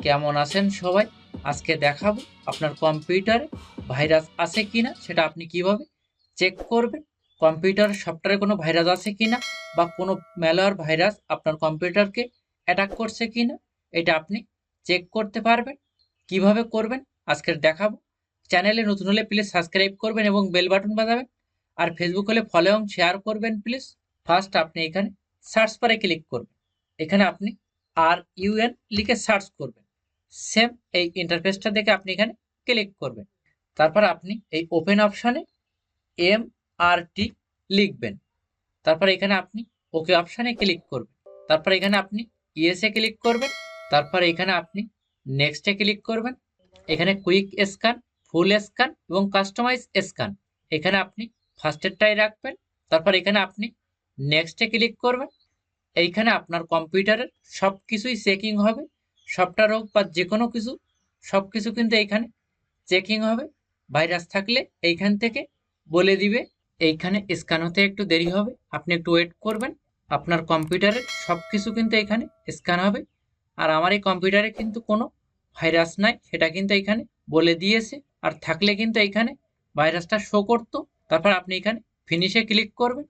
কেমন আছেন সবাই? আজকে দেখাবো আপনার কম্পিউটারে ভাইরাস আছে কিনা, সেটা আপনি কীভাবে চেক করবেন? কম্পিউটার, সফটওয়্যারে কোনো ভাইরাস আছে কিনা? বা কোনো ম্যালওয়্যার ভাইরাস আপনার কম্পিউটারকে অ্যাটাক করছে কিনা? এটা আপনি চেক করতে পারবেন। কীভাবে করবেন? আজকের দেখাবো। চ্যানেলে নতুন হলে প্লিজ সাবস্ক্রাইব করবেন এবং বেল বাটন বাজাবেন। আর ফেসবুক হলে ফলো এবং শেয়ার করবেন প্লিজ ফার্স্ট আপনি এখানে সার্চ বারে ক্লিক করবেন। এখানে আপনি আর ইউএন লিখে সার্চ করবেন। সেম এই ইন্টারফেসটা দেখে আপনি এখানে ক্লিক করবেন। তারপর আপনি এই ওপেন অপশানে এম আর টি লিখবেন। তারপর এখানে আপনি ওকে অপশানে ক্লিক করবেন। তারপর এখানে আপনি ইয়েসে ক্লিক করবেন। তারপর এখানে আপনি নেক্সটে ক্লিক করবেন। এখানে কুইক স্ক্যান ফুল স্ক্যান এবং কাস্টমাইজ স্ক্যান এখানে আপনি ফার্স্টেরটাই রাখবেন। তারপর এখানে আপনি নেক্সটে ক্লিক করবেন। এইখানে আপনার কম্পিউটারের সব কিছুই চেকিং হবে। সফটওয়্যার হোক বা যে কোনো কিছু সব কিছু কিন্তু এইখানে চেকিং হবে। ভাইরাস থাকলে এইখান থেকে বলে দিবে, এইখানে স্ক্যান হতে একটু দেরি হবে, আপনি একটু ওয়েট করবেন। আপনার কম্পিউটারের সব কিছু কিন্তু এখানে স্ক্যান হবে। আর আমার এই কম্পিউটারে কিন্তু কোনো ভাইরাস নাই, সেটা কিন্তু এখানে বলে দিয়েছে। আর থাকলে কিন্তু এইখানে ভাইরাসটা শো করতো। তারপর আপনি এখানে ফিনিশে ক্লিক করবেন।